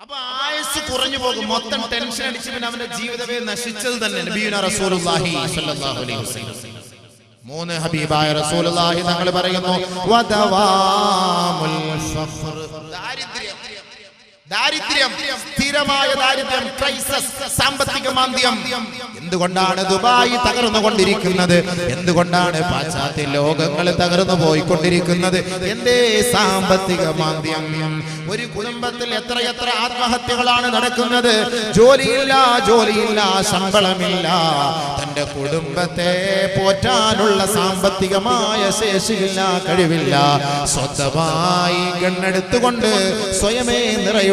അപ്പൊ ആയുസ് കുറഞ്ഞു പോകും. മൊത്തം ടെൻഷൻ അടിച്ച് പിന്നെ അവന്റെ ജീവിതമേ നശിച്ചത് തന്നെ. മൂന്ന് ഹബീബായ റസൂലുള്ളാഹി തങ്ങൾ പറയുന്നു വദവാമുൽ ദാരിദ്ര്യം സ്ഥിരമായ ദാരിദ്ര്യം ക്രൈസസ് സാമ്പത്തിക മാന്ദ്യം. എന്തുകൊണ്ടാണ് ദുബായി തകർന്നു കൊണ്ടിരിക്കുന്നത് എന്തുകൊണ്ടാണ് പാശ്ചാത്യ ലോകങ്ങൾ തകർന്നു പോയിക്കൊണ്ടിരിക്കുന്നത്? എന്തേ സാമ്പത്തിക മാന്ദ്യം? ഒരു കുടുംബത്തിൽ എത്രയെത്ര ആത്മഹത്യകളാണ് നടക്കുന്നത്? ജോലിയില്ല ജോലിയില്ല ശമ്പളമില്ല. തന്റെ കുടുംബത്തെ പോറ്റാനുള്ള സാമ്പത്തികമായ ശേഷിയില്ല കഴിവില്ല. സ്വന്തമായി കണ്ണെടുത്തുകൊണ്ട് സ്വയമേ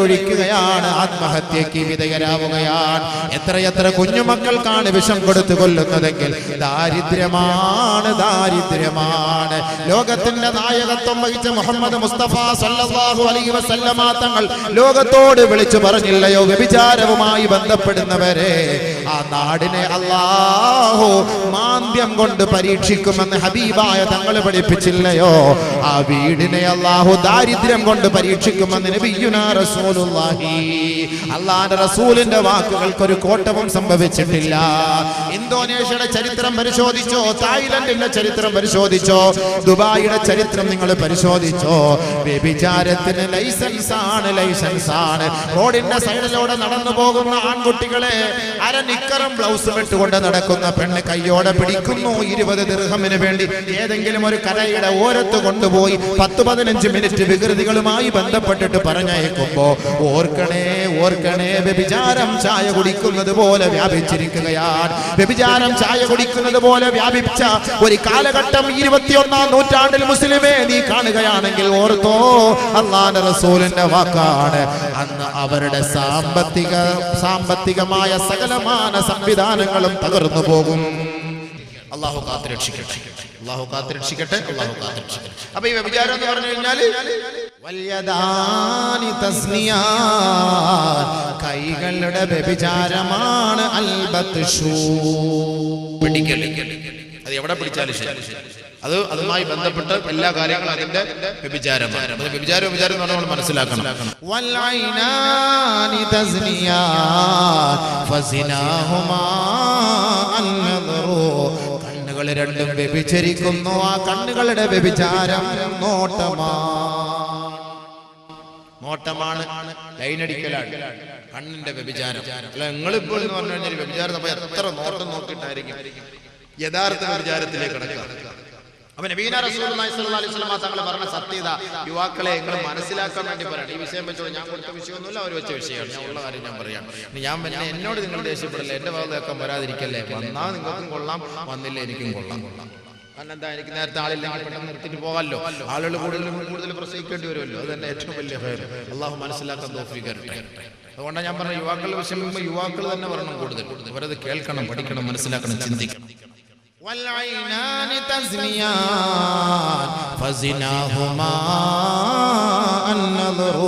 നിറയൊഴിക്കുകയാണ് ആത്മഹത്യക്ക് വിധേയരാവുകയാണ്. എത്രയെത്ര കുഞ്ഞുമക്കൾക്കാണ് വിഷം കൊടുത്തു കൊല്ലുന്നതെങ്കിൽ ദാരിദ്ര്യമാണ് ദാരിദ്ര്യമാണ്. ലോകത്തിന്റെ നായകത്വം വഹിച്ച മുഹമ്മദ് മുസ്തഫ സല്ലല്ലാഹു അലൈഹി വസല്ലമ തങ്ങൾ ലോകത്തോട് വിളിച്ചു പറഞ്ഞില്ലയോ? വ്യഭിചാരവുമായി ബന്ധപ്പെടുന്നവരെ ആ നാടിനെ അല്ലാഹു മാന്ദ്യം കൊണ്ട് പരീക്ഷിക്കുമെന്ന് ഹബീബായ തങ്ങൾ പഠിപ്പിച്ചില്ലയോ? ആ വീടിനെ അല്ലാഹു ദാരിദ്ര്യം കൊണ്ട് പരീക്ഷിക്കുമെന്ന് നബിയുനാ റസൂലുള്ളാഹി. റസൂലിന്റെ വാക്കുകൾക്ക് ഒരു കോട്ടവും സംഭവിച്ചിട്ടില്ല. ഇന്തോനേഷ്യയുടെ ചരിത്രം പരിശോധിച്ചോ? തായ്ലൻഡിന്റെ ചരിത്രം പരിശോധിച്ചോ? ദുബായിയുടെ ചരിത്രം നിങ്ങൾ പരിശോധിച്ചോ? വ്യഭിചാരത്തിന് ലൈസൻസ് ആണ് ലൈസൻസ് ആണ് റോഡിന്റെ സൈഡിലൂടെ നടന്നു പോകുന്ന ആൺകുട്ടികളെ അര നിക്കറും ബ്ലൗസും ഇട്ടുകൊണ്ട് നടക്കുന്ന പെണ്ണ് കയ്യോടെ പിടിക്കുന്നു. ഇരുപത് ദീർഘമിന് വേണ്ടി ഏതെങ്കിലും ഒരു കരയുടെ ഓരത്ത് കൊണ്ടുപോയി പത്ത് പതിനഞ്ച് മിനിറ്റ് വികൃതികളുമായി ബന്ധപ്പെട്ടിട്ട് പറഞ്ഞയക്കുമ്പോ ഓർക്കണേ ഓർക്കണേ വ്യഭിചാരം ചായ കുടിക്കുന്നത് പോലെ വ്യാപിച്ചിരിക്കുകയാണ്. വ്യഭിചാരം ചായ കുടിക്കുന്നത് പോലെ വ്യാപിച്ച ഒരു കാലഘട്ടം ഇരുപത്തിയൊന്നാം നൂറ്റാണ്ടിൽ മുസ്ലിമേ നീ കാണുകയാണെങ്കിൽ ഓർത്തോ അള്ളാന്റെ റസൂലിന്റെ വാക്കാണ്. അന്ന് അവരുടെ സാമ്പത്തിക സാമ്പത്തികമായ സകലമാന സംവിധാനങ്ങളും തകർന്നു പോകും. അള്ളാഹു കാത്തിരക്ഷിക്കട്ടെ. അള്ളാഹു കാത്തിരക്ഷിക്കട്ടെ അള്ളാഹു കാത്തുരക്ഷിക്കട്ടെ. അപ്പൊ ഈ വ്യഭിചാരം എന്ന് പറഞ്ഞു കഴിഞ്ഞാൽ കൈകളുടെ വ്യഭിചാരമാണ് അൽബത്ത് ഷൂ അത് എവിടെ പിടിച്ചാലും ശരി. അത് അതുമായി ബന്ധപ്പെട്ട് എല്ലാ കാര്യങ്ങളും അതിന്റെ വ്യഭിചാരമാണ്. വ്യഭിചാര വ്യഭിചാരം എന്ന് പറഞ്ഞാൽ നമ്മൾ മനസ്സിലാക്കണം. കണ്ണുകൾ രണ്ടും വ്യഭിചരിക്കുന്നു. ആ കണ്ണുകളുടെ വ്യഭിചാരം നോട്ടമാണ് നോട്ടമാണ് ലൈനടിക്കലാണ്. കണ്ണിന്റെ വ്യഭിചാരം. അല്ല നിങ്ങൾ ഇപ്പോൾ എന്ന് പറഞ്ഞു കഴിഞ്ഞാൽ വ്യഭിചാരം എത്ര നോട്ടം നോക്കിയിട്ടായിരിക്കും? യഥാർത്ഥ വിചാരത്തിലേക്ക് കിടക്കുക. അപ്പൊ നബീന അലൈഹി വസല്ലം തങ്ങൾ പറഞ്ഞ സത്യത യുവാക്കളെ നിങ്ങൾ മനസ്സിലാക്കാൻ വേണ്ടി പറയണം. ഈ വിഷയം വെച്ചോളൂ ഞാൻ കൊടുത്ത വിഷയമൊന്നുമില്ല അവർ വെച്ച വിഷയമാണ് ഞാൻ ഉള്ള കാര്യം ഞാൻ പറയാം. ഞാൻ പിന്നെ എന്നോട് നിങ്ങൾ ദേഷ്യപ്പെടില്ല? എന്റെ ഭാഗത്തേക്കാൻ വരാതിരിക്കല്ലേ? വന്നാൽ നിങ്ങൾക്കും കൊള്ളാം വന്നില്ല എനിക്കും കൊള്ളാം. കൊള്ളാം കാരണം എന്താ എനിക്ക് നേരത്തെ ആളില്ലെങ്കിൽ പെട്ടെന്ന് നിർത്തിയിട്ട് പോകാമല്ലോ. ആളുകൾ കൂടുതൽ കൂടുതൽ പ്രസവിക്കേണ്ടി വരുമല്ലോ. അത് തന്നെ ഏറ്റവും വലിയ ഫയർ അള്ളാഹു മനസ്സിലാക്കാൻ തോഫിക്കരട്ടെ അതുകൊണ്ടാണ് ഞാൻ പറഞ്ഞ യുവാക്കളുടെ വിഷയം യുവാക്കൾ തന്നെ പറയണം കൂടുതൽ. അവരത് കേൾക്കണം പഠിക്കണം മനസ്സിലാക്കണം ചിന്തിക്കണം. والعينان تزنيان فزناهما النظر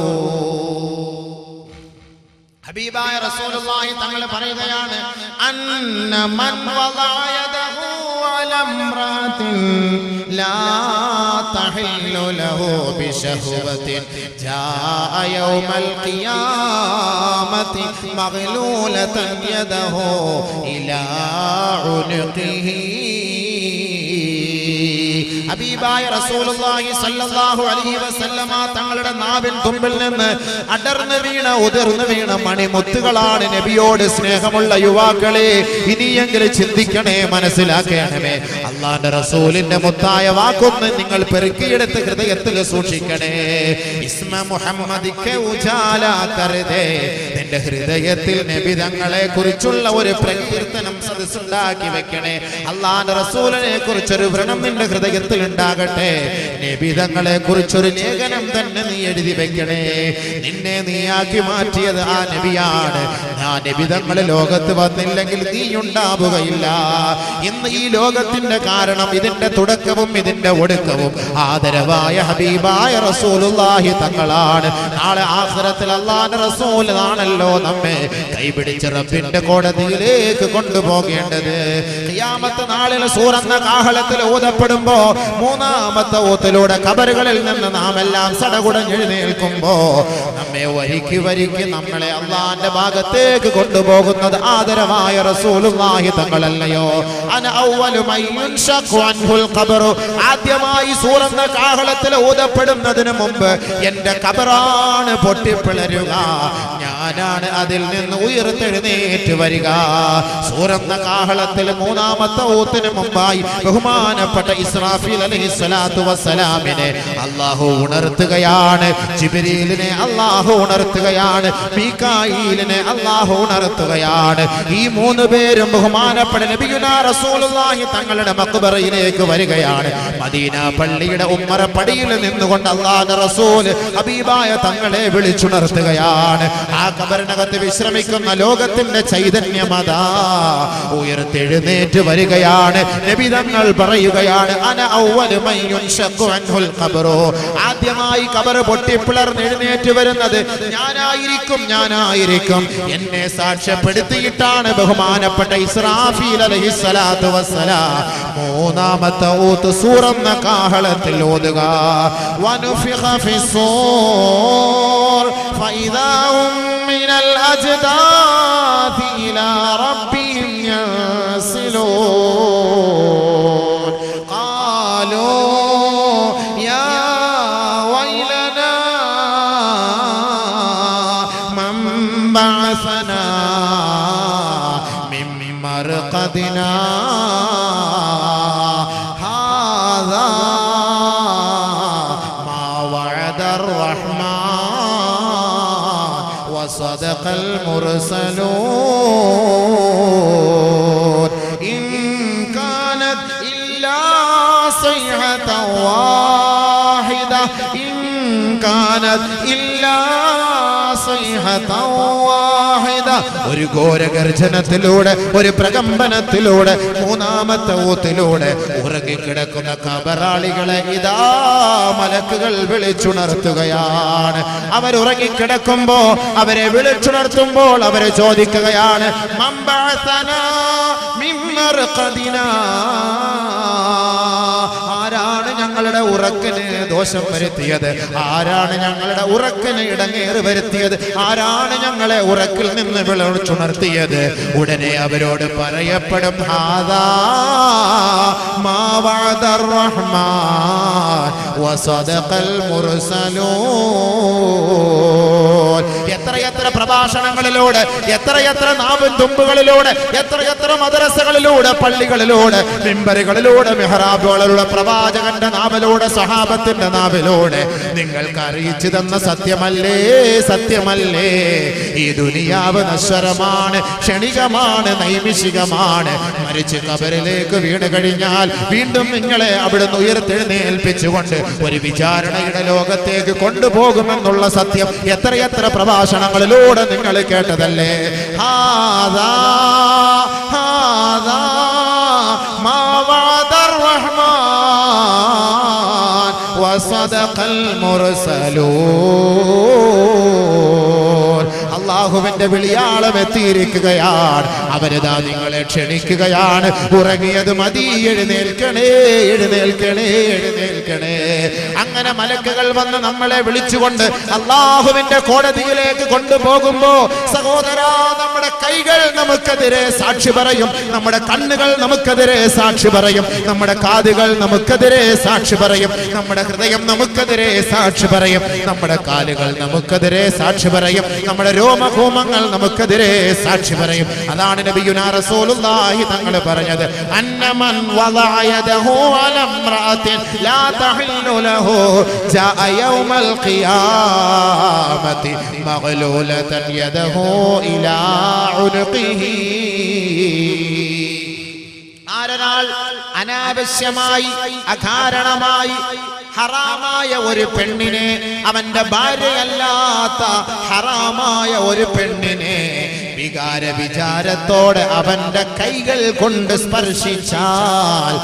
ഹബീബായ റസൂലുള്ളാഹി തങ്ങൾ പറയുകയാണ് അന്ന മൻ വദഅ യദഹു അലാ ഇംറാത്തിൻ ലാ തഹില്ലു ലഹു ബിശഹവത്തിൻ ജാഅ യൗമൽ ഖിയാമത്തി മഗ്ലൂലതൻ യദഹു ഇലാ ഉനുഖിഹി ഹബീബായ റസൂലുള്ളാഹി സ്വല്ലല്ലാഹു അലൈഹി വസല്ലമ തങ്ങളുടെ നാവിൻ തുമ്പിൽ നിന്ന് അടർന്നു വീണ ഉതിർന്നു വീണ മണിമുത്തുകളാണ് നബിയോട് സ്നേഹമുള്ള യുവാക്കളെ. ഇനിയെങ്കിലും ചിന്തിക്കണേ മനസ്സിലാക്കണമേ. അള്ളാന്റെ റസൂലിന്റെ മുത്തായ വാക്കൊന്ന് നിങ്ങൾ പെറുക്കിയെടുത്ത് ഹൃദയത്തിൽ സൂക്ഷിക്കണേ. ഇസ്മ മുഹമ്മദിക്ക് ഉജാല കരുതേ. നിന്റെ ഹൃദയത്തിൽ നബി തങ്ങളെ കുറിച്ചുള്ള ഒരു പ്രകീർത്തനം സദസ്സുണ്ടാക്കി വെക്കണേ. അള്ളാന്റെ റസൂലിനെ കുറിച്ചൊരു വ്രണം നിന്റെ ഹൃദയത്തിൽ ഉണ്ടാകട്ടെ. നിബിധങ്ങളെ കുറിച്ചൊരു ലേഖനം തന്നെ നീ എഴുതി വെക്കണേ. നിന്നെ നീയാക്കി മാറ്റിയത് ആ നബിയാണ്. ആ നബിതങ്ങൾ ലോകത്ത് വന്നില്ലെങ്കിൽ നീ ഉണ്ടാവുകയില്ല ഇന്ന് ഈ ലോകത്തിന്റെ കാരണം ഇതിന്റെ തുടക്കവും ഇതിന്റെ ഒടുക്കവും. ആദരവായ ഹബീബായ റസൂലുള്ളാഹി തങ്ങളാണ്. നാളെ ആഖിറത്തിൽ അള്ളാന്റെ റസൂൽ ആണല്ലോ നമ്മെ കൈപിടിച്ച് റബ്ബിന്റെ കോടതിയിലേക്ക് കൊണ്ടുപോകേണ്ടത്. ഖിയാമത്ത് നാളിൽ സൂറന്ന കാഹളത്തിൽ ഊതപ്പെടുമ്പോ മൂന്നാമത്തെ ഊത്തിലൂടെ കബറുകളിൽ നിന്ന് നാം എല്ലാം സടകുടഞ്ഞെഴുന്നേൽക്കുമ്പോ നമ്മെ വരിക്ക് വരിക്ക് നമ്മളെ അള്ളാന്റെ ഭാഗത്തേക്ക് കൊണ്ടുപോകുന്നത് ആദരമായ റസൂലുള്ളാഹി തങ്ങളല്ലയോ? അന അൻഹുൽ ആദ്യമായി സൂറന്ന കാഹളത്തിൽ ഊതപ്പെടുന്നതിന് മുമ്പ് എന്റെ കബറാണ് പൊട്ടിപ്പിളരുക. ഞാനാണ് അതിൽ നിന്ന് ഉയർത്തെഴുന്നേറ്റ് വരിക. സൂറന്ന കാഹളത്തിൽ മൂന്നാമത്തെ ഊത്തിന് മുമ്പായി ബഹുമാനപ്പെട്ട ഇസ്രാഫിൽ അലൈഹി സ്വലാത്തു വസ്സലാമിനെ അള്ളാഹു ഉണർത്തുകയാണ്. ജിബരീലിനെ അള്ളാഹു ഉണർത്തുകയാണ്. മീക്കായിലിനെ അള്ളാഹു ഉണർത്തുകയാണ്. ഈ മൂന്ന് പേരും ബഹുമാനപ്പെട്ട നബിയുനാ റസൂലുള്ളാഹി തങ്ങളുടെ മക്ബറയിലേക്ക് വരികയാണ്. മദീന പള്ളിയുടെ ഉമ്മറ പടിയിൽ നിന്നുകൊണ്ട് അള്ളാഹ് റസൂൽ ഹബീബായ തങ്ങളെ വിളിച്ചുണർത്തുകയാണ്. ആ കബറിനകത്ത് വിശ്രമിക്കുന്ന ലോകത്തിന്റെ ചൈതന്യമതാ ഉയർത്തെഴുന്നേറ്റ് വരികയാണ്. നബി തങ്ങൾ പറയുകയാണ് അന അൻഹുൽ ഖബറു. ആദ്യമായി കബർ പൊട്ടിപ്പിളർന്ന് എഴുന്നേറ്റ് വരുന്നത് ഞാനായിരിക്കും ഞാനായിരിക്കും. എന്നെ സാക്ഷ്യപ്പെടുത്തിയിട്ടാണ് ബഹുമാനപ്പെട്ട ഇസ്രാഫീൽ അലൈഹി സ്വലാത്തു വസ്സലാം. മൂന്നാമത്തെ ഊത്ത് സൂറന്ന കാഹളത്തിൽ ഓതുക. فإذا هم من الأجداث إلى ربهم കാനത് ഇല്ലാ ഒരു ഘോരഗർജനത്തിലൂടെ ഒരു പ്രകമ്പനത്തിലൂടെ മൂന്നാമത്തെ ഊത്തിലൂടെ ഉറങ്ങിക്കിടക്കുന്ന കബറാളികളെ ഇതാ മലക്കുകൾ വിളിച്ചുണർത്തുകയാണ്. അവരുറങ്ങിക്കിടക്കുമ്പോ അവരെ വിളിച്ചുണർത്തുമ്പോൾ അവരെ ചോദിക്കുകയാണ് മമ്പഴത്തന മിമ്മർ കതിനാ ഞങ്ങളുടെ ഉറക്കിന് ദോഷം വരുത്തിയത്? ആരാണ് ഞങ്ങളുടെ ഉറക്കിന് ഇടങ്ങേറ് വരുത്തിയത്? ആരാണ് ഞങ്ങളെ ഉറക്കിൽ നിന്ന് വിളിച്ചുണർത്തിയത് ഉടനെ അവരോട് പറയപ്പെടും ഹാദാ മാ വഅദർ റഹ്മാൻ വസദഖൽ മുർസലൂൻ. പ്രഭാഷണങ്ങളിലൂടെ എത്രയെത്ര നാവൻ തുമ്പുകളിലൂടെ എത്രയെത്ര മദ്രസകളിലൂടെ പള്ളികളിലൂടെ മിമ്പറുകളിലൂടെ മെഹറാബുകളിലൂടെ പ്രവാചകന്റെ നാവിലൂടെ സഹാബത്തിന്റെ നാവിലൂടെ നിങ്ങൾക്ക് അറിയിച്ചു തന്ന സത്യമല്ലേ സത്യമല്ലേ? ഈ ദുനിയാവ് നശ്വരമാണ് ക്ഷണികമാണ് നൈമിഷികമാണ്. മരിച്ച് കബറിലേക്ക് വീണ് കഴിഞ്ഞാൽ വീണ്ടും നിങ്ങളെ അവിടുന്ന് ഉയർത്തെഴുന്നേൽപ്പിച്ചുകൊണ്ട് ഒരു വിചാരണയുടെ ലോകത്തേക്ക് കൊണ്ടുപോകുമെന്നുള്ള സത്യം എത്രയെത്ര പ്രഭാഷണങ്ങളിലൂടെ നിങ്ങൾ കേട്ടതല്ലേ? ഹാദാ ഹാദാ മാ വഅദർ റഹ്മാൻ വസദഖൽ മുർസലൂൻ. അള്ളാഹുവിന്റെ വിളിയാളം എത്തിയിരിക്കുകയാണ്. അവരിതാ നിങ്ങളെ ക്ഷണിക്കുകയാണ്. ഉറങ്ങിയത് മതി. എഴുന്നേൽക്കണേ എഴുന്നേൽക്കണേ എഴുന്നേൽക്കണേ. അങ്ങനെ മലക്കുകൾ വന്ന് നമ്മളെ വിളിച്ചുകൊണ്ട് അള്ളാഹുവിന്റെ കോടതിയിലേക്ക് കൊണ്ടുപോകുമ്പോ സഹോദര നമ്മുടെ കൈകൾ നമുക്കെതിരെ സാക്ഷി പറയും. നമ്മുടെ കണ്ണുകൾ നമുക്കെതിരെ സാക്ഷി പറയും. നമ്മുടെ കാതുകൾ നമുക്കെതിരെ സാക്ഷി പറയും. നമ്മുടെ ഹൃദയം നമുക്കെതിരെ സാക്ഷി പറയും. നമ്മുടെ കാലുകൾ നമുക്കെതിരെ സാക്ഷി പറയും. നമ്മുടെ രോമഭൂമങ്ങൾ നമുക്കെതിരെ സാക്ഷി പറയും. അതാണ് നബിയുന റസൂലുള്ളാഹി തങ്ങൾ പറഞ്ഞത്. അന്നമൻ വദഅ അലംറാതിൻ ലാ തഹില്ലു ലഹു ജാഅ യൗമൽ ഖിയാമത്തി മഗ്ലൂലതൻ യദഹു ഇലാ ഉനുഖിഹി ആരൊരാൾ അനാവശ്യമായി അകാരണമായി ഹറാമായ ഒരു പെണ്ണിനെ അവന്റെ ഭാര്യയല്ലാത്ത ഹറാമായ ഒരു പെണ്ണിനെ വികാര വിചാരത്തോടെ അവന്റെ കൈകൾ കൊണ്ട് സ്പർശിച്ചാൽ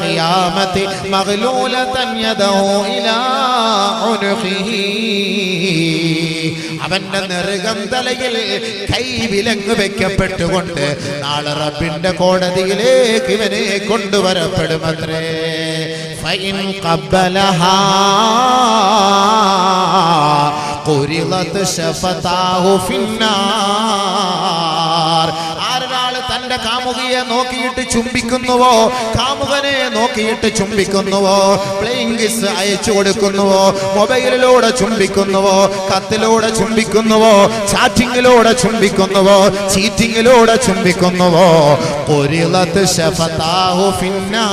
ഖിയാമത്തി മഗ്ലൂലതൻ ഇലാ അവന്റെ നെറുകം തലയിൽ കൈ വിലങ്ങ് വെക്കപ്പെട്ടുകൊണ്ട് നാളെ റബ്ബിന്റെ കോടതിയിലേക്ക് ഇവനെ കൊണ്ടുവരപ്പെടുമത്രേ ഫൈൻ ഖബ്ബലഹാ قرضت شفتاه في النار ആരൊരാൾ തന്റെ കാമുകിയെ നോക്കിയിട്ട് ചുംബിക്കുന്നുവോ? കാമുകനെ നോക്കിയിട്ട് ചുംബിക്കുന്നുവോ? പ്ലെയിങ് കിസ് അയച്ചു കൊടുക്കുന്നുവോ? മൊബൈലിലൂടെ ചുംബിക്കുന്നുവോ? കത്തിലൂടെ ചുംബിക്കുന്നുവോ? ചാറ്റിങ്ങിലൂടെ ചുംബിക്കുന്നുവോ? ചീറ്റിങ്ങിലൂടെ ചുംബിക്കുന്നുവോ? പൊരിളത്ത് ഫിന്നാ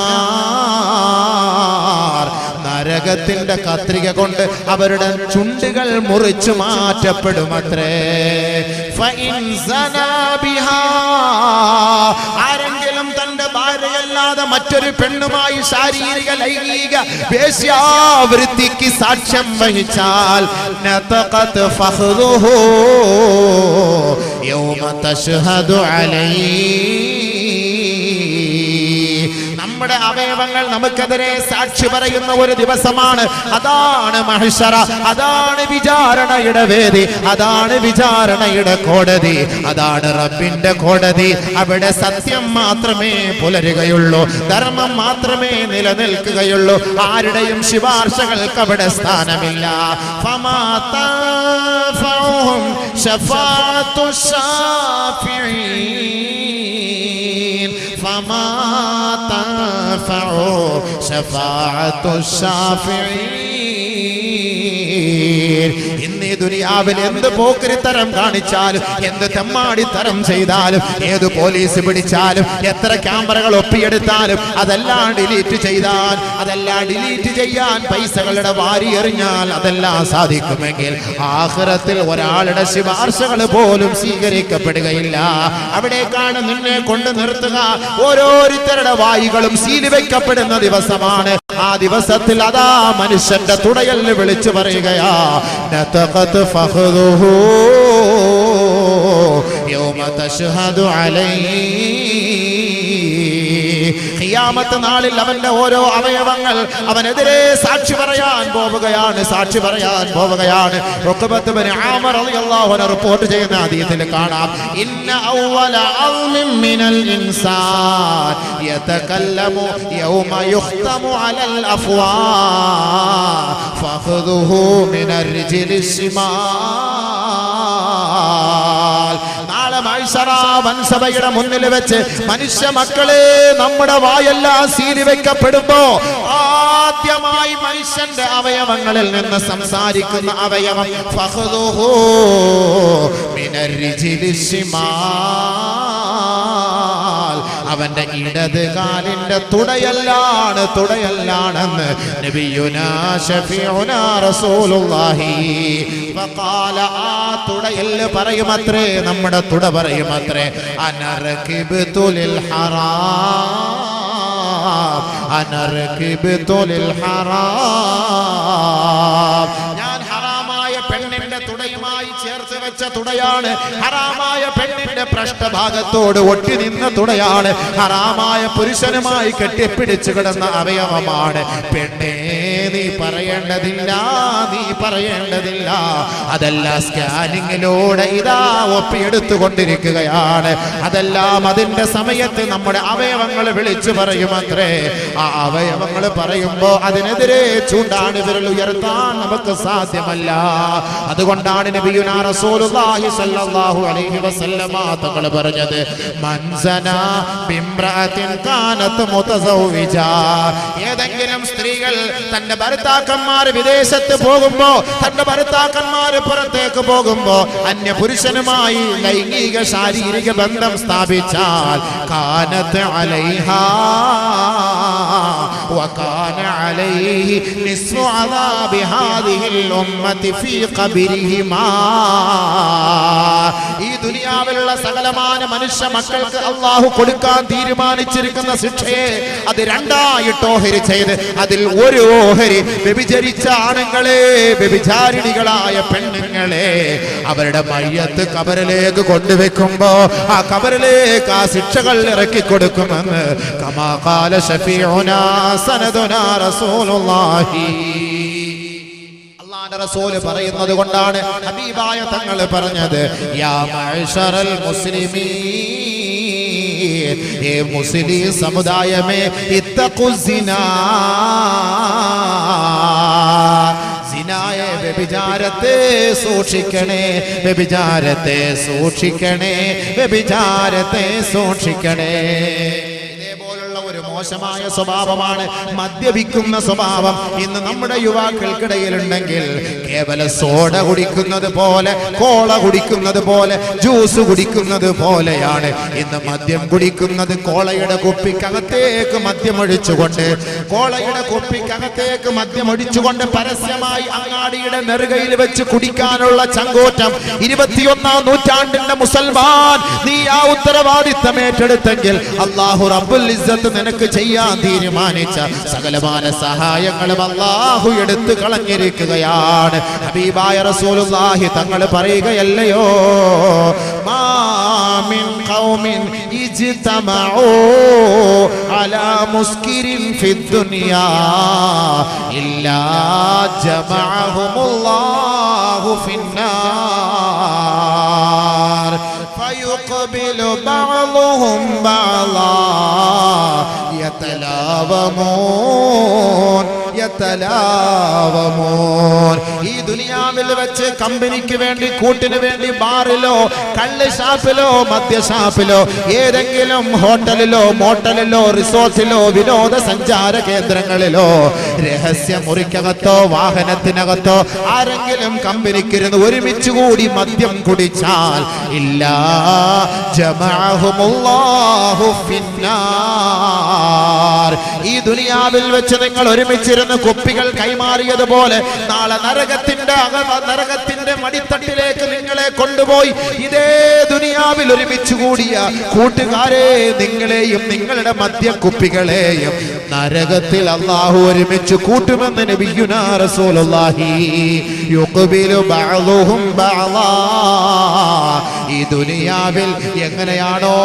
നരകത്തിന്റെ കത്രിക കൊണ്ട് അവരുടെ ചുണ്ടുകൾ മുറിച്ചു മാറ്റപ്പെടുമത്രേ. ആരെങ്കിലും തന്റെ ഭാര്യയല്ലാതെ മറ്റൊരു പെണ്ണുമായി ശാരീരിക ലൈംഗിക വേശ്യാവൃത്തിക്ക് സാക്ഷ്യം വഹിച്ചാൽ യൗമ തശ്ഹദു അലൈഹി നമ്മുടെ അവയവങ്ങൾ നമുക്കെതിരെ സാക്ഷി പറയുന്ന ഒരു ദിവസമാണ് അതാണ് മഹിഷറ അതാണ് വിചാരണയുടെ വേദി അതാണ് വിചാരണയുടെ കോടതി അതാണ് റബ്ബിന്റെ കോടതി അവിടെ സത്യം മാത്രമേ പുലരുകയുള്ളൂ ധർമ്മം മാത്രമേ നിലനിൽക്കുകയുള്ളൂ ആരുടെയും ശിപാർശകൾക്ക് അവിടെ സ്ഥാനമില്ല ഫമാ തൻഫഉഹും ശഫാഅത്തു الشافعين فما تنفع شفاعة الشافعين ഇന്ന് ഈ ദുനിയാവിൽ എന്ത് പോക്കരിത്തരം കാണിച്ചാലും എന്ത് തെമ്മാടിത്തരം ചെയ്താലും ഏത് പോലീസ് പിടിച്ചാലും എത്ര ക്യാമറകൾ ഒപ്പിയെടുത്താലും അതെല്ലാം ഡിലീറ്റ് ചെയ്താൽ അതെല്ലാം ഡിലീറ്റ് ചെയ്യാൻ പൈസകളുടെ വാരി എറിഞ്ഞാൽ അതെല്ലാം സാധിക്കുമെങ്കിൽ ആഹ്റത്തിൽ ഒരാളുടെ ശുപാർശകൾ പോലും സ്വീകരിക്കപ്പെടുകയില്ല. അവിടേക്കാണ് നിന്നെ കൊണ്ട് നിർത്തുക. ഓരോരുത്തരുടെ വായികളും സീൽ വെക്കപ്പെടുന്ന ദിവസമാണ്. ആ ദിവസത്തിൽ അതാ മനുഷ്യന്റെ തുടയൽ വിളിച്ചു പറയുകയാ യൗമ തശ്ഹദു അലൈഹി ഖിയാമത്ത് നാളിൽ അവന്റെ ഓരോ അവയവങ്ങൾ അവനെതിരെ സാക്ഷി പറയാൻ പോവുകയാണ് സാക്ഷി പറയാൻ പോവുകയാണ്. റിപ്പോർട്ട് ചെയ്യുന്ന ഹദീസിൽ കാണാം. ഇന്ന അൽമിൻ മിനൽ ഇൻസാൻ യതകല്ലമു യൗമ അലൽ വൻസഭയുടെ മുന്നിൽ വെച്ച് മനുഷ്യ മക്കളെ നമ്മുടെ വായെല്ലാം സീരി വെക്കപ്പെടുമ്പോ ആദ്യമായി മനുഷ്യന്റെ അവയവങ്ങളിൽ നിന്ന് സംസാരിക്കുന്ന അവയവം ഫഹദോഹോ ശിമാൽ അവന്റെ ഇടത് കാലിന്റെ തുടയല്ലാണ് തുടയല്ലാണെന്ന് നബിയുനാ ഷഫീഉനാ റസൂലുള്ളാഹി. ഫഖാല ആ തുടയൽ പറയുമത്രേ നമ്മുടെ തുട പറയുമത്രേ അനർകിബ്തു ലിൽ ഹറാം അനർകിബ്തു ലിൽ ഹറാം. വെച്ച തുടയാണ് ഹറാമായ പെണ്ണിന്റെ പൃഷ്ഠഭാഗത്തോട് ഒട്ടി നിന്ന തുടയാണ് ഹറാമായ പുരുഷനുമായി കെട്ടിപ്പിടിച്ചു കിടന്ന അവയവമാണ് പെണ്ണേ. നീ പറയേണ്ടതില്ല നീ പറയേണ്ടതില്ല. അതല്ല സ്കാനിങ്ങിലൂടെ ഇതാ ഒപ്പിയെടുത്തുകൊണ്ടിരിക്കുകയാണ്. അതെല്ലാം അതിന്റെ സമയത്ത് നമ്മുടെ അവയവങ്ങൾ വിളിച്ചു പറയുമത്രേ ആ അവയവങ്ങൾ പറയുമ്പോ അതിനെതിരെ ചൂണ്ടാണ് വിരൽ ഉയർത്താൻ നമുക്ക് സാധ്യമല്ല. അതുകൊണ്ടാണ് നബിയുനാ റസൂലുള്ളാഹി സ്വല്ലല്ലാഹു അലൈഹി വസല്ലമ തങ്ങൾ പറഞ്ഞത് ഏതെങ്കിലും സ്ത്രീകൾ തന്റെ ഭർത്താക്കന്മാർ വിദേശത്ത് പോകുമ്പോ തന്റെ ഭർത്താക്കന്മാർ പുറത്തേക്ക് പോകുമ്പോ അന്യ പുരുഷനുമായി ലൈംഗിക ശാരീരിക ബന്ധം സ്ഥാപിച്ചാൽ കാനത്ത് അലൈഹാ وكان عليه نصف عذاب هذه الأمة في قبرهما ഈ ദുനിയാവിലുള്ള സകലമാന മനുഷ്യ മക്കൾക്ക് അള്ളാഹു കൊടുക്കാൻ തീരുമാനിച്ചിരിക്കുന്ന ശിക്ഷയെ അത് രണ്ടായിട്ട് ഓഹരി ചെയ്ത് അതിൽ ഒരു ഓഹരി വ്യഭിചരിച്ച ആണുങ്ങളെ വ്യഭിചാരിണികളായ പെണ്ണുങ്ങളെ അവരുടെ മയ്യത്ത് കബറിലേക്ക് കൊണ്ടുവെക്കുമ്പോ ആ കബറിലേക്ക് ആ ശിക്ഷകൾ ഇറക്കി കൊടുക്കുമെന്ന് കമാകാല ഷഫീഉനാ സനദുനാ റസൂലുള്ളാഹി. പറയുന്നത് കൊണ്ടാണ് ഹബീബായ തങ്ങൾ പറഞ്ഞത് യാ മുസ്ലിമീൻ മുസ്ലിം സമുദായമേ ഇത്തഖുസിനാ സിനായ വ്യഭിചാരത്തെ സൂക്ഷിക്കണേ വ്യഭിചാരത്തെ സൂക്ഷിക്കണേ വ്യഭിചാരത്തെ സൂക്ഷിക്കണേ. മോശമായ സ്വഭാവമാണ് മദ്യപിക്കുന്ന സ്വഭാവം ഇന്ന് നമ്മുടെ യുവാക്കൾക്കിടയിലുണ്ടെങ്കിൽ കേവല സോഡ കുടിക്കുന്നത് പോലെ കോള കുടിക്കുന്നത് പോലെ ജ്യൂസ് കുടിക്കുന്നത് പോലെയാണ്. ഇന്ന് മദ്യം കുടിക്കുന്നത് കോളയുടെ കുപ്പിക്കകത്തേക്ക് മദ്യം ഒഴിച്ചുകൊണ്ട് കോളയുടെ കുപ്പിക്കകത്തേക്ക് മദ്യം ഒഴിച്ചുകൊണ്ട് പരസ്യമായി അങ്ങാടിയുടെ നെറുകയിൽ വെച്ച് കുടിക്കാനുള്ള ചങ്കോറ്റം ഇരുപത്തിയൊന്നാം നൂറ്റാണ്ടിന്റെ മുസൽമാൻ നീ ആ ഉത്തരവാദിത്തം ഏറ്റെടുത്തെങ്കിൽ അള്ളാഹു റബ്ബുൽ നിനക്ക് ചെയ്യാൻ തീരുമാനിച്ച സകലമാന സഹായങ്ങളും അള്ളാഹു എടുത്തു കളഞ്ഞിരിക്കുകയാണ്. ഹബീബായ റസൂലുള്ളാഹി തങ്ങൾ പറയുകയല്ലയോ? മാമിൻ ഖൗമിൻ ഇജ്തമഊ അലാ മുസ്കിരിൻ ഫിദ്ദുനിയാ ഇല്ലാ ജമഅഹുമുല്ലാഹു ഫിന്നാർ. ഫയുഖ്ബിലു ബഅദുഹും ബഅദാ. يتلاومون يتلاومون ഈ ദുനിയാവിൽ വെച്ച് കമ്പനിക്ക് വേണ്ടി കൂട്ടിന് വേണ്ടി ബാറിലോ കള്ള് ഷാപ്പിലോ മദ്യഷാപ്പിലോ ഏതെങ്കിലും ഹോട്ടലിലോ മോട്ടലിലോ റിസോർട്ടിലോ വിനോദ സഞ്ചാര കേന്ദ്രങ്ങളിലോ രഹസ്യ മുറിക്കകത്തോ വാഹനത്തിനകത്തോ ആരെങ്കിലും കമ്പനിക്കിരുന്ന് ഒരുമിച്ച് കൂടി മദ്യം കുടിച്ചാൽ ഇല്ല. ഈ ദുനിയാവിൽ വെച്ച് നിങ്ങൾ ഒരുമിച്ചിരുന്ന് കുപ്പികൾ കൈമാറിയതുപോലെ നാളെ നരകത്തിന്റെ നരകത്തിന്റെ മടിത്തട്ടിലേക്ക് നിങ്ങളെ കൊണ്ടുപോയി. ഇതേ ദുനിയാവിൽ ഒരുമിച്ച് കൂടിയ കൂട്ടുകാരെ നിങ്ങളെയും നിങ്ങളുടെ മദ്യക്കുപ്പികളെയും നരകത്തിൽ അള്ളാഹു ഒരുമിച്ച് കൂട്ടുമെന്ന് റസൂലുള്ളാഹി ഈ ദുനിയാവിൽ എങ്ങനെയാണോ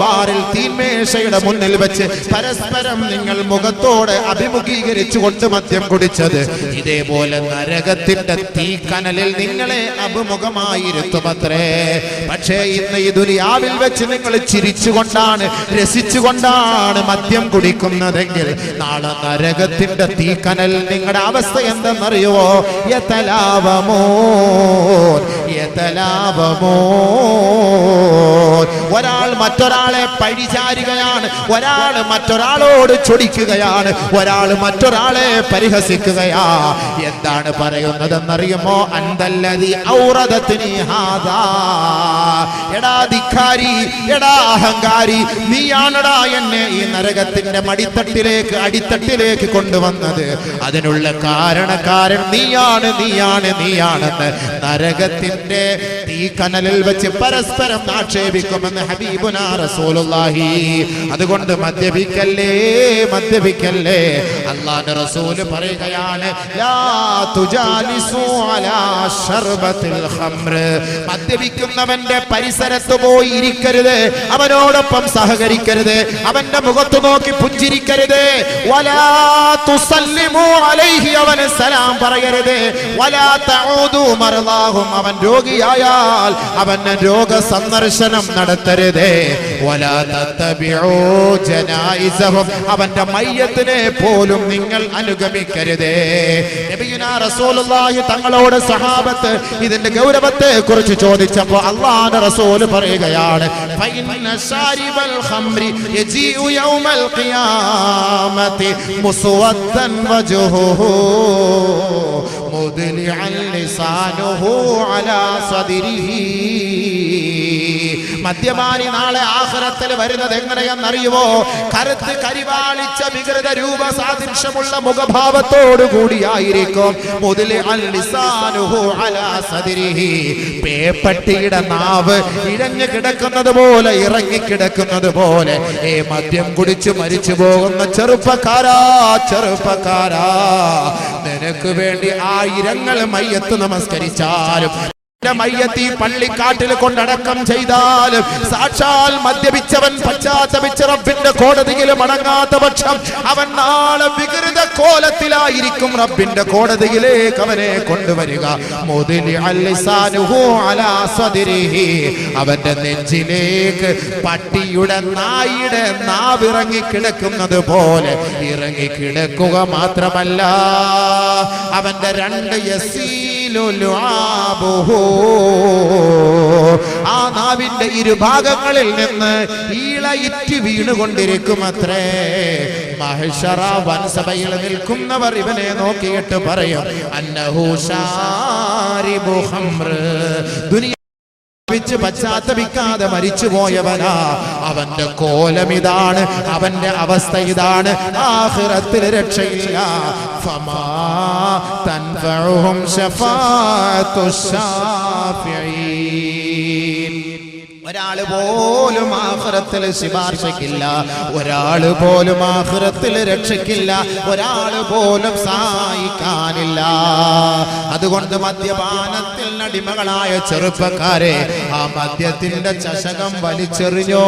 ബാറിൽ തീന്മേശയുടെ മുന്നിൽ വെച്ച് പരസ്പരം നിങ്ങൾ മുഖത്തോടെ അഭിമുഖീകരിച്ചു കൊണ്ട് മദ്യം കുടിച്ചത്. ഇതേപോലെ നരകത്തിന്റെ തീക്കനലിൽ നിങ്ങളെ അഭിമുഖമായിരുത്തുമത്രേ. പക്ഷേ ഇന്ന് ഈ ദുനിയാവിൽ വെച്ച് നിങ്ങൾ ചിരിച്ചുകൊണ്ടാണ് രസിച്ചുകൊണ്ടാണ് മദ്യം കുടിക്കുന്നതെങ്കിൽ നാളെ നരകത്തിന്റെ തീക്കനൽ നിങ്ങളുടെ അവസ്ഥ എന്തെന്നറിയുവോ? യതലാവമോ യതലാവമോ ഒരാൾ മറ്റൊരാളെ പഴിചാരുകയാണ് ഒരാൾ മറ്റൊരാളോട് ചൊടിക്കുകയാണ് ഒരാൾ മറ്റൊരാളെ പരിഹസിക്കുകയാ. എന്താണ് പറയുന്നതെന്നറിയുമോ അന്തല്ലതി ഔറതത്തിന് എടാ ധിക്കാരി എടാ അഹങ്കാരി നീയാണടാ എന്നെ ഈ നരകത്തിന്റെ മടിത്തട്ടിലേക്ക് അടിത്തട്ടിലേക്ക് കൊണ്ടുവന്നത്. അതിനുള്ള കാരണക്കാരൻ നീയാണ് നീയാണ് നീയാണെന്ന് നരകത്തിന്റെ കനലിൽ വെച്ച് പരസ്പരം ആക്ഷേപിക്കുമെന്ന് ഹബീബുന റസൂലുള്ളാഹി. അതുകൊണ്ട് മദ്യപിക്കല്ലേ മദ്യപിക്കല്ലേ? അള്ളാന്റെ റസൂൽ പറയുകയാണ് ലാ തുജാലിസു മദ്യപിക്കുന്നവന്റെ പരിസരത്ത് പോയി ഇരിക്കരുത്. അവനോടൊപ്പം സഹകരിക്കരുത്. അവന്റെ മുഖത്ത് നോക്കി പുഞ്ചിരിക്കരുത്. അവന് സലാം പറയരുത്. അവൻ രോഗിയായാൽ അവന് രോഗ സന്ദർശനം നടത്തരുത് അവന്റെ മയ്യത്തിനെ പോലും നിങ്ങൾ അനുഗമിക്കരുത്. തങ്ങളോട് സഹാബത്ത് ഇതിന്റെ ഗൗരവത്തെ കുറിച്ച് ചോദിച്ചപ്പോ അള്ളാന്റെ റസൂൽ പറയുകയാണ് സാനുഹോ മുസ്വദ്ദൻ വജുഹു മുദ്ലിഅൻ ലിസാനുഹു അലാ സദിരിഹി. മദ്യപാനി നാളെ ആഹ്റത്തിൽ വരുന്നത് എങ്ങനെയെന്നറിയുമോ? കരുത്ത് കരിവാളിച്ച വികൃത രൂപ സാദൃശ്യമുള്ള മുഖഭാവത്തോടു കൂടിയായിരിക്കും. പേപ്പട്ടിയുടെ നാവ് ഇഴഞ്ഞു കിടക്കുന്നത് പോലെ ഇറങ്ങിക്കിടക്കുന്നത് പോലെ. ഏ മദ്യം കുടിച്ച് മരിച്ചു പോകുന്ന ചെറുപ്പക്കാരാ ചെറുപ്പക്കാരാ. നിനക്ക് വേണ്ടി ആയിരങ്ങൾ മയ്യത്ത് നമസ്കരിച്ചാലും മയ്യത്തി പള്ളിക്കാട്ടിൽ കൊണ്ടടക്കം ചെയ്താൽ സാക്ഷാൽ മദ്യപിച്ചവൻ പശ്ചാത്തപിച്ച റബ്ബിന്റെ കോടതിയിൽ മടങ്ങാത്ത പക്ഷം അവൻ നാളെ വികൃത കോലത്തിലായിരിക്കും റബ്ബിന്റെ കോടതിയിലേക്ക് അവനെ കൊണ്ടുവരിക. അവന്റെ നെഞ്ചിലേക്ക് പട്ടിയുടെ നായിയുടെ നാവിറങ്ങി കിടക്കുന്നത് പോലെ ഇറങ്ങി കിടക്കുക മാത്രമല്ല അവന്റെ രണ്ട് ലുആബുഹു. ആ നാവിന്റെ ഇരുഭാഗങ്ങളിൽ നിന്ന് ഈളയിറ്റ് വീണുകൊണ്ടിരിക്കും അത്രേ മഹേശ്വര വൻസഭയിൽ നിൽക്കുന്നവർ ഇവനെ നോക്കിയിട്ട് പറയും അന്നഹു ശാരിബു ഖംറ്. ദുനിയ പിച്ച് പശ്ചാത്തപിക്കാതെ മരിച്ചു പോയവനാ അവന്റെ കോലം ഇതാണ് അവന്റെ അവസ്ഥ ഇതാണ്. ആഖിറത്തിൽ രക്ഷയില്ല. ഫമാ തൻഫഉഹും ശഫാഅത്തു ശാഫിഈൻ. ഒരാൾ പോലും ആഹ്റത്തിൽ ശിപാർശക്കില്ല ഒരാൾ പോലും ആഹ്റത്തിൽ രക്ഷിക്കില്ല ഒരാൾ പോലും സഹായിക്കാനില്ല. അതുകൊണ്ട് മദ്യപാനത്തിൽ അടിമകളായ ചെറുപ്പക്കാരെ ആ മദ്യത്തിന്റെ ചഷകം വലിച്ചെറിഞ്ഞോ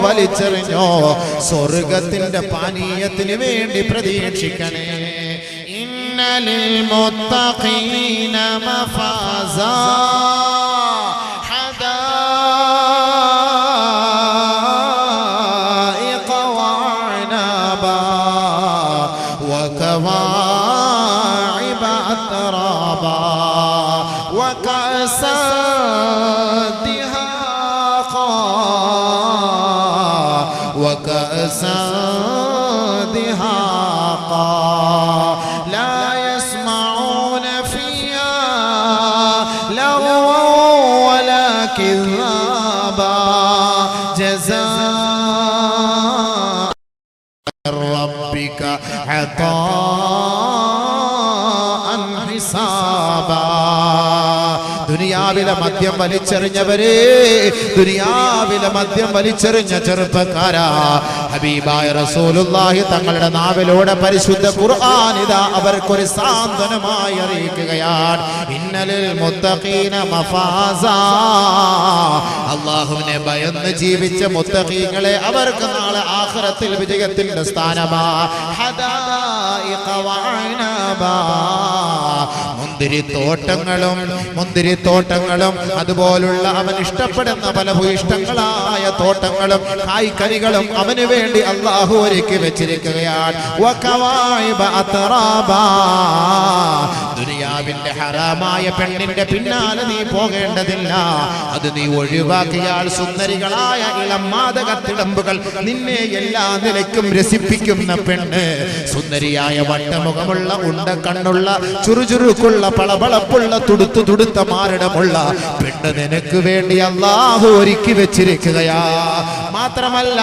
വലിച്ചെറിഞ്ഞോ സ്വർഗത്തിന്റെ പാനീയത്തിന് വേണ്ടി പ്രതീക്ഷിക്കണേ. ഇന്നലിൽ മുത്തഖീന മഫാസാ. وكواعب ربك عطاء حسابا ദുനിയാവിലെ മദ്യം വലിച്ചെറിഞ്ഞവരെ ദുനിയാവിലെ മദ്യം വലിച്ചെറിഞ്ഞ ചെറുപ്പക്കാരാ. ഹബീബായ റസൂലുള്ളാഹി തങ്ങളുടെ നാവിലൂടെ പരിശുദ്ധ ഖുർആനിത അവർക്കൊരു സാന്ത്വനമായി അറിയിക്കുകയാണ്. ഇന്നലിൽ മുത്തഖീന മഫാസ. അള്ളാഹുവിനെ ഭയന്ന് ജീവിച്ച മുത്തഖീങ്ങളെ അവർക്ക് നാളെ ആഖിറത്തിൽ വിജയത്തിന്റെ സ്ഥാനമാ. ഹദായിഖ വഅനബാ. മുന്തിരിത്തോട്ടങ്ങളും മുന്തിരിത്തോട്ടങ്ങളും അതുപോലുള്ള അവൻ ഇഷ്ടപ്പെടുന്ന പല ഭൂയിഷ്ടങ്ങളായ തോട്ടങ്ങളും കായ്ക്കനികളും അവന് വേണ്ടി അള്ളാഹു ഒരുക്കി വെച്ചിരിക്കുകയാണ്. ദുനിയാവിന്റെ ഹറാമായ പെണ്ണിന്റെ പിന്നാലെ നീ പോകേണ്ടതില്ല. അത് നീ ഒഴിവാക്കിയാൽ സുന്ദരികളായ ഇളം മാതകത്തിടമ്പുകൾ നിന്നെ എല്ലാ നിലയ്ക്കും രസിപ്പിക്കുന്ന പെണ്ണ്. സുന്ദരിയായ വട്ടമുഖമുള്ള ഉണ്ട കണ്ണുള്ള ചുറുചുറുക്കുള്ള പളപളപ്പുള്ള തുടുത്തു തുടുത്ത മാരടമുള്ള പെണ്ണ് നിനക്ക് വേണ്ടി അള്ളാഹു ഒരുക്കി വെച്ചിരിക്കുകയാ. മാത്രമല്ല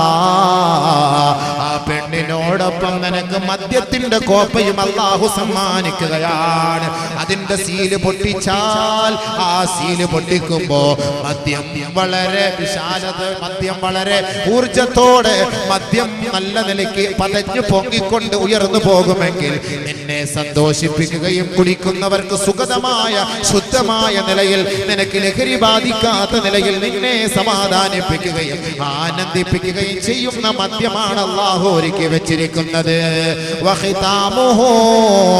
ആ പെണ്ണിനോടൊപ്പം നിനക്ക് മദ്യത്തിന്റെ കോപ്പയും അള്ളാഹു സമ്മാനിക്കുകയാണ്. അതിന്റെ സീൽ പൊട്ടിച്ചാൽ ആ സീൽ പൊട്ടിക്കുമ്പോ മദ്യം വളരെ വിശാലത മദ്യം വളരെ ഊർജത്തോടെ മദ്യം നല്ല നിലയ്ക്ക് പതഞ്ഞു പൊങ്ങിക്കൊണ്ട് ഉയർന്നു പോകുമെങ്കിൽ നിന്നെ സന്തോഷിപ്പിക്കുകയും കുളിക്കുന്നവർക്ക് സുഗതമായ ശുദ്ധമായ നിലയിൽ നിനക്ക് ലഹരി ബാധിക്കാത്ത നിലയിൽ നിന്നെ സമാധാനിപ്പിക്കുകയും ആനന്ദിപ്പിക്കുകയും ചെയ്യുന്ന മദ്യമാണ് അള്ളാഹു ഒരുക്കി വെച്ചിരിക്കുന്നത്. വഖിതാമുഹു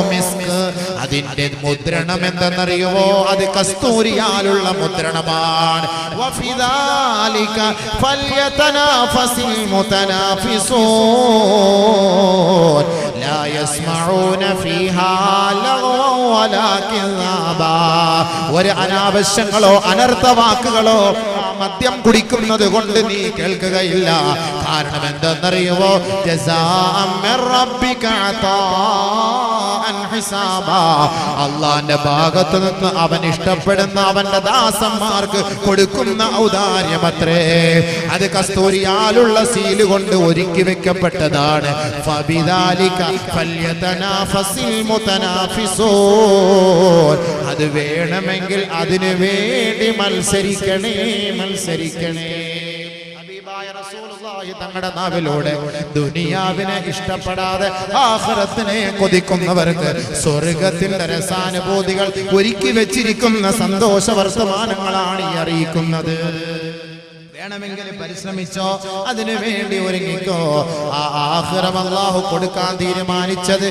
മിസ്ക്. അതിന്റെ മുദ്രണം എന്തെന്നറിയുമോ അത് കസ്തൂരിയാലുള്ള മുദ്രണമാണ്. ഫല്യതനാഫസിൽ മുതനാഫിസൂൻ. لا يسمعون فيها لغوا ولا كذابا ഒരു അനാവശ്യങ്ങളോ അനർത്ഥ വാക്കുകളോ ആ മദ്യം കുടിക്കുന്നത് കൊണ്ട് നീ കേൾക്കുകയില്ല കാരണം എന്തെന്നറിയുമോ ജസാഅം മിർ റബ്ബിക അതാഅൻ ഹിസാബാ. അള്ളാന്റെ ഭാഗത്ത് നിന്ന് അവൻ ഇഷ്ടപ്പെടുന്ന അവന്റെ ദാസന്മാർക്ക് കൊടുക്കുന്ന ഔദാര്യമത്രേ. അത് കസ്തൂരിയാലുള്ള സീൽ കൊണ്ട് ഒരുക്കി വെക്കപ്പെട്ടതാണ്. അത് വേണമെങ്കിൽ അതിനു വേണ്ടി മത്സരിക്കണേ മത്സരിക്കണേ. ഹബീബായ റസൂലുള്ളാഹി തങ്ങളുടെ നാവിലൂടെ. ദുനിയാവിനെ ഇഷ്ടപ്പെടാതെ ആഹ്റത്തിനെ കൊതിക്കുന്നവർക്ക് സ്വർഗത്തിന്റെ രസാനുഭൂതികൾ ഒരുക്കി വെച്ചിരിക്കുന്ന സന്തോഷ വർത്തമാനങ്ങളാണ് ഈ അറിയിക്കുന്നത്. വേണമെങ്കിൽ പരിശ്രമിച്ചോ അതിനു വേണ്ടി ഒരുങ്ങിക്കോ. ആ ആഖിറം അല്ലാഹു കൊടുക്കാൻ തീരുമാനിച്ചത്